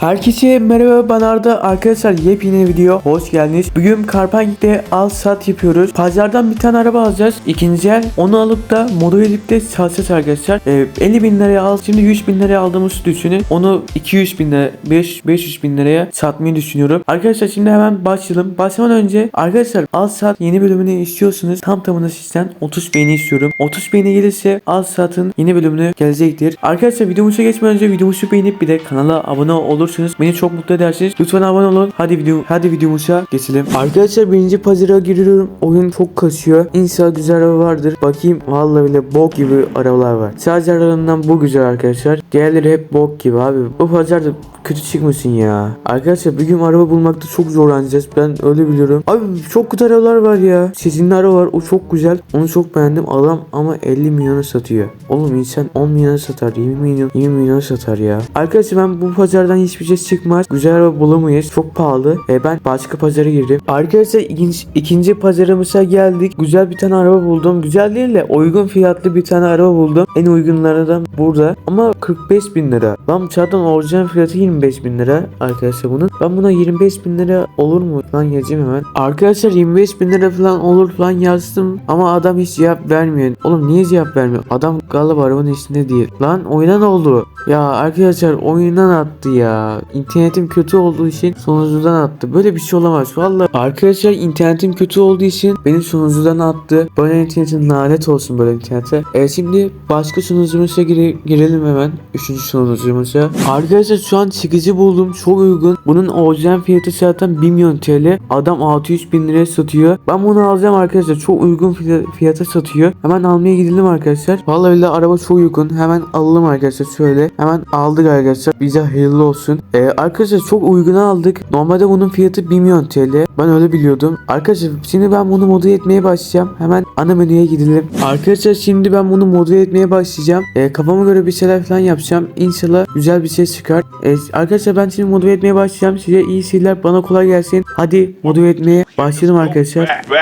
Herkese merhaba ben Arda arkadaşlar yepyeni video hoş geldiniz. Bugün Karpangik'te al sat yapıyoruz. Pazardan bir tane araba alacağız. İkinci el onu alıp da moda edip de satacağız arkadaşlar. Ee, 50 bin liraya al şimdi 100 bin liraya aldığımızı düşünün. Onu 200 bin lira 5, 500 bin liraya satmayı düşünüyorum. Arkadaşlar şimdi hemen başlayalım. Başlamadan önce arkadaşlar al sat yeni bölümünü istiyorsanız tam tamına sizden 30 beğeni istiyorum. 30 beğeni gelirse al satın yeni bölümünü gelecektir. Arkadaşlar videomuza geçmeden önce videomuzu beğenip bir de kanala abone olursanız beni çok mutlu edersiniz. Lütfen abone olun. Hadi video hadi videomuza geçelim. Arkadaşlar birinci pazara giriyorum. Oyun çok kasıyor. İnşallah güzel araba vardır. Bakayım vallahi bile bok gibi arabalar var. Sadece aralarından bu güzel arkadaşlar. Diğerleri hep bok gibi abi. Bu pazarda kötü çıkmasın ya. Arkadaşlar bir gün araba bulmakta çok zorlanacağız. Ben öyle biliyorum. Abi çok kötü arabalar var ya. Sizinli araba var. O çok güzel. Onu çok beğendim. Adam ama 50 milyona satıyor. Oğlum insan 10 milyona satar. 20 milyon 20 milyona satar ya. Arkadaşlar ben bu pazardan hiçbir şey çıkmaz. Güzel araba bulamayız. Çok pahalı. E ben başka pazara girdim. Arkadaşlar ikinci, ikinci pazarımıza geldik. Güzel bir tane araba buldum. Güzel değil de uygun fiyatlı bir tane araba buldum. En uygunlarından burada. Ama 45 bin lira. Lan zaten orijinal fiyatı 25 bin lira arkadaşlar bunun. Ben buna 25 bin lira olur mu? Lan yazacağım hemen. Arkadaşlar 25 bin lira falan olur falan yazdım. Ama adam hiç cevap vermiyor. Oğlum niye cevap vermiyor? Adam galiba arabanın içinde değil. Lan oyuna ne oldu? Ya arkadaşlar oyundan attı ya. İnternetim kötü olduğu için sonucudan attı. Böyle bir şey olamaz. Vallahi arkadaşlar internetim kötü olduğu için beni sonucudan attı. Böyle internetin lanet olsun böyle internete. E şimdi başka sunucumuza gire- girelim hemen. Üçüncü sunucumuza. Arkadaşlar şu an çıkıcı buldum. Çok uygun. Bunun orijinal fiyatı zaten 1 milyon TL. Adam 600 bin liraya satıyor. Ben bunu alacağım arkadaşlar. Çok uygun fiya- fiyata satıyor. Hemen almaya gidelim arkadaşlar. Vallahi billahi araba çok uygun. Hemen alalım arkadaşlar şöyle. Hemen aldık arkadaşlar. Bize hayırlı olsun. Ee, arkadaşlar çok uyguna aldık. Normalde bunun fiyatı 1 milyon TL. Ben öyle biliyordum. Arkadaşlar şimdi ben bunu moda etmeye başlayacağım. Hemen ana menüye gidelim. Arkadaşlar şimdi ben bunu moda etmeye başlayacağım. Ee, kafama göre bir şeyler falan yapacağım. İnşallah güzel bir şey çıkar. Ee, arkadaşlar ben şimdi moda etmeye başlayacağım. Size iyi seyirler. Bana kolay gelsin. Hadi moda etmeye başlayalım arkadaşlar. Big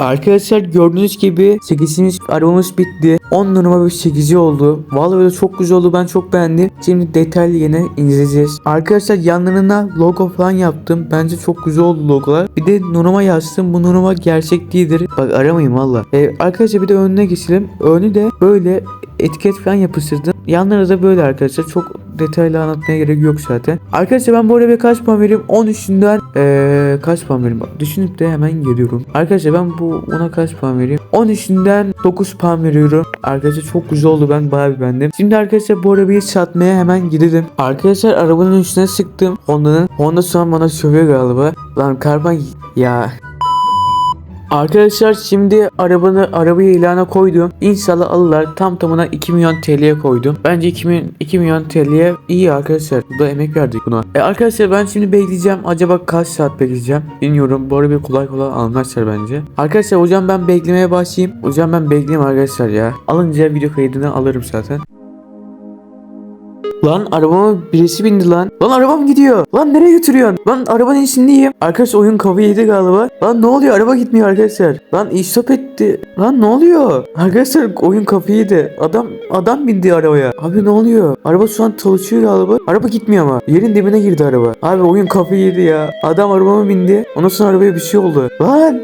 Arkadaşlar gördüğünüz gibi 8. arabamız bitti. 10 numara bir 8 oldu. Vallahi böyle çok güzel oldu. Ben çok beğendim. Şimdi detaylı yine inceleyeceğiz. Arkadaşlar yanlarına logo falan yaptım. Bence çok güzel oldu logolar. Bir de Nuruma yazdım. Bu Nuruma gerçek değildir. Bak aramayın valla. Ee, arkadaşlar bir de önüne geçelim. Önü de böyle etiket falan yapıştırdım. Yanları da böyle arkadaşlar. Çok detaylı anlatmaya gerek yok zaten. Arkadaşlar ben bu arabaya kaç puan veriyorum? 10 üstünden ee, kaç puan? Bak, düşünüp de hemen geliyorum. Arkadaşlar ben bu ona kaç puan vereyim? 10 üstünden 9 puan veriyorum. Arkadaşlar çok güzel oldu ben bayağı bir beğendim. Şimdi arkadaşlar bu arabayı satmaya hemen gidelim. Arkadaşlar arabanın üstüne sıktım Honda'nın. Honda şu an bana sövüyor galiba. Lan karban ya Arkadaşlar şimdi arabanı arabayı ilana koydum. İnşallah alırlar. Tam tamına 2 milyon TL'ye koydum. Bence 2 milyon, 2 milyon TL'ye iyi arkadaşlar. Burada emek verdik buna. E arkadaşlar ben şimdi bekleyeceğim. Acaba kaç saat bekleyeceğim? Bilmiyorum. Bu arabayı kolay kolay almazlar bence. Arkadaşlar hocam ben beklemeye başlayayım. Hocam ben bekleyeyim arkadaşlar ya. Alınca video kaydını alırım zaten. Lan arabama birisi bindi lan. Lan arabam gidiyor. Lan nereye götürüyorsun? Lan arabanın içindeyim. Arkadaşlar oyun kafayı yedi galiba. Lan ne oluyor? Araba gitmiyor arkadaşlar. Lan istop etti. Lan ne oluyor? Arkadaşlar oyun kafayı yedi. Adam adam bindi arabaya. Abi ne oluyor? Araba şu an çalışıyor galiba. Araba gitmiyor ama. Yerin dibine girdi araba. Abi oyun kafayı yedi ya. Adam arabama bindi. Ondan sonra arabaya bir şey oldu. Lan.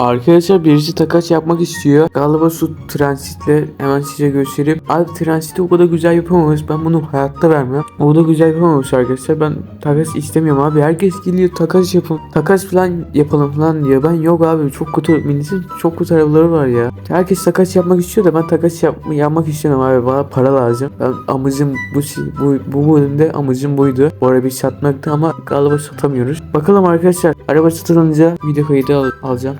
Arkadaşlar birisi takas yapmak istiyor. Galiba su transitle hemen size göstereyim. Abi transiti o kadar güzel yapamamış. Ben bunu hayatta vermem. O da güzel yapamamış arkadaşlar. Ben takas istemiyorum abi. Herkes geliyor takas yapın. Takas falan yapalım falan diyor. Ben yok abi çok kötü milletin çok kötü arabaları var ya. Herkes takas yapmak istiyor da ben takas yap yapmak istiyorum abi. Bana para lazım. Ben amacım bu bu bu bölümde amacım buydu. Bu arabayı satmaktı ama galiba satamıyoruz. Bakalım arkadaşlar. Araba satılınca video kaydı al- alacağım.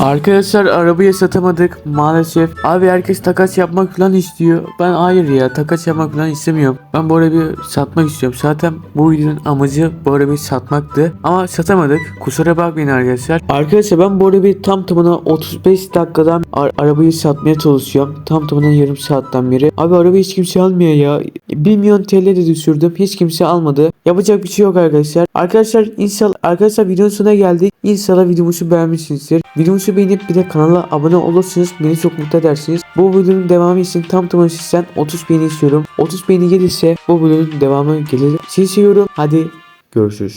Arkadaşlar arabayı satamadık maalesef. Abi herkes takas yapmak falan istiyor. Ben hayır ya takas yapmak falan istemiyorum. Ben bu arabayı satmak istiyorum. Zaten bu videonun amacı bu arabayı satmaktı. Ama satamadık. Kusura bakmayın arkadaşlar. Arkadaşlar ben bu arabayı tam tamına 35 dakikadan ar- arabayı satmaya çalışıyorum. Tam tamına yarım saatten beri. Abi arabayı hiç kimse almıyor ya. 1 milyon TL de düşürdüm. Hiç kimse almadı. Yapacak bir şey yok arkadaşlar. Arkadaşlar inşallah arkadaşlar videonun sonuna geldik. İnşallah videomuzu beğenmişsinizdir. Videomuzu beğenip bir de kanala abone olursanız beni çok mutlu edersiniz. Bu bölümün devamı için tam tamına sizden 30 beğeni istiyorum. 30 beğeni gelirse bu bölümün devamı gelir. Sizi seviyorum. Hadi görüşürüz.